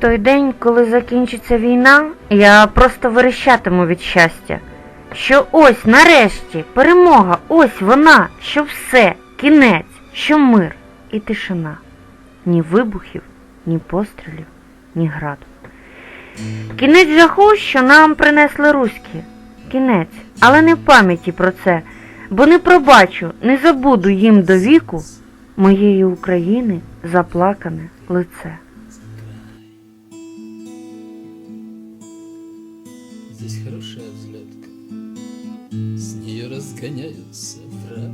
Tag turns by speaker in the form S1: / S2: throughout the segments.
S1: той день, коли закінчиться війна, я просто верещатиму від щастя. Що ось нарешті перемога, ось вона, що все, кінець, що мир і тишина. Ні вибухів, ні пострілів, ні граду. Кінець жаху, що нам принесли руські. Кінець, але не в пам'яті про це, бо не пробачу, не забуду їм до віку моєї України заплакане лице.
S2: Разгоняются в рай.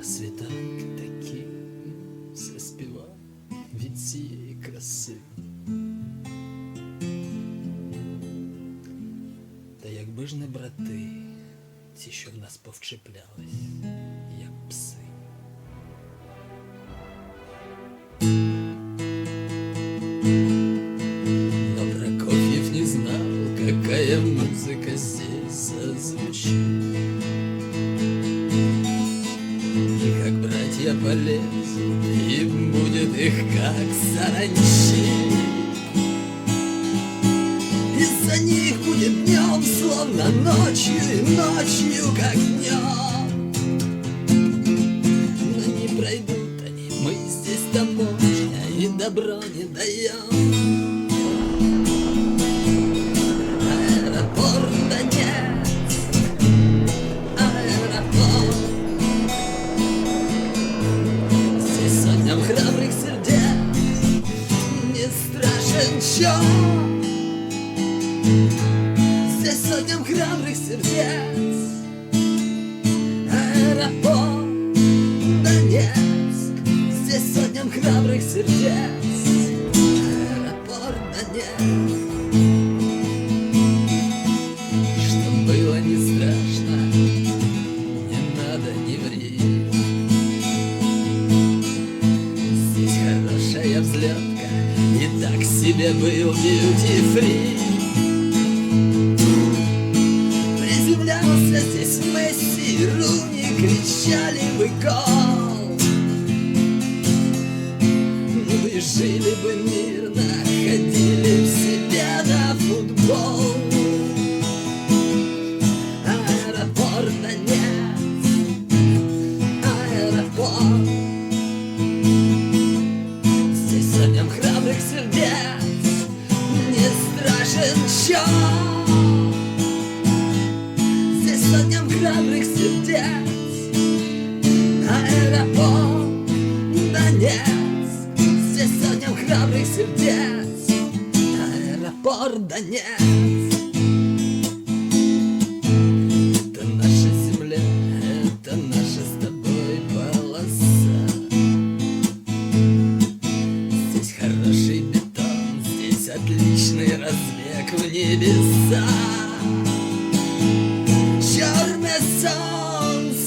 S2: А світанки такі все від цієї краси. Та якби ж не брати, ті, що в нас повчеплялись, братья полезут, и будет их как саранчи. Из-за них будет днем, словно ночью, и ночью, как днем. Но не пройдут они, мы здесь таможня, и добро не даем. strażęcia Ze sodnią chrabrych serwiec. Raport na nieck Ze sodnią chrabrych serwiec. Raport na nieck так себе был бьюти-фри Приземлялся здесь Месси и Руни Кричали бы гол Ну и жили бы мирно страшен чем Здесь сотням храбрых сердец Аэропорт Донецк Здесь сотням храбрых сердец Аэропорт Донецк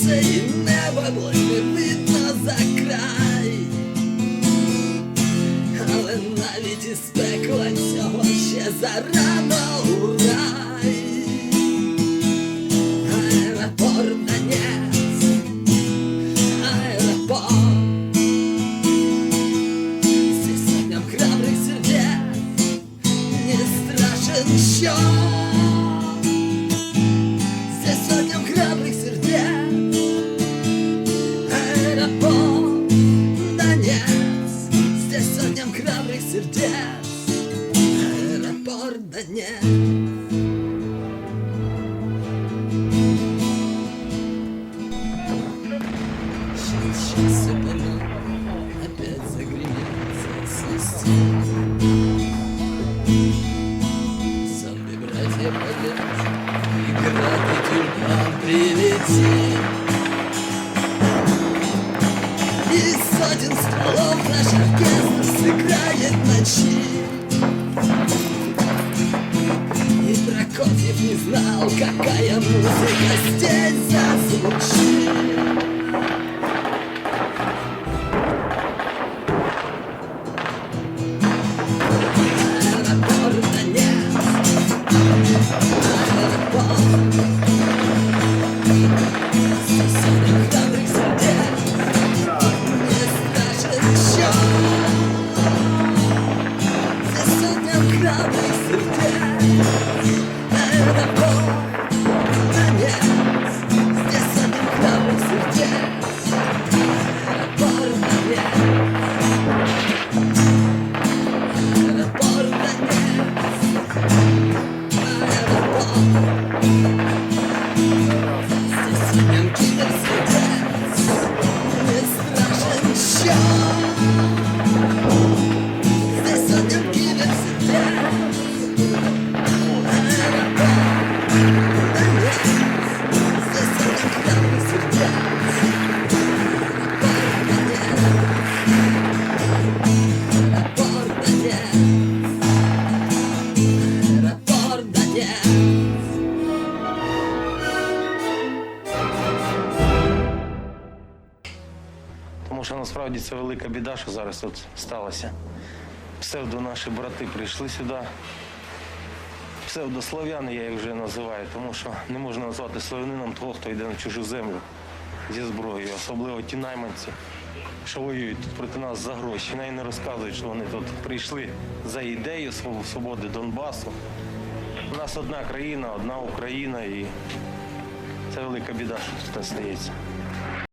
S2: сонце і небо ближе видно за край. Але навіть із пекла цього ще зарано у рай. Аеропорт Донецк Аеропорт Здесь сотням храбрых сердец Не страшен счет днем храбрых сердец. Аэропорт Донец Сейчас все сыпану, опять загремят соседи ночи И Прокофьев не знал, какая музыка здесь зазвучит lift.
S3: Насправді це велика біда, що зараз тут сталося. Псевдо наші брати прийшли сюди. Псевдослов'яни я їх вже називаю, тому що не можна назвати славянином того, хто йде на чужу землю зі зброєю, особливо ті найманці, що воюють тут проти нас за гроші. Навіть не розказують, що вони тут прийшли за ідею свободи Донбасу. У нас одна країна, одна Україна і це велика біда, що тут стається.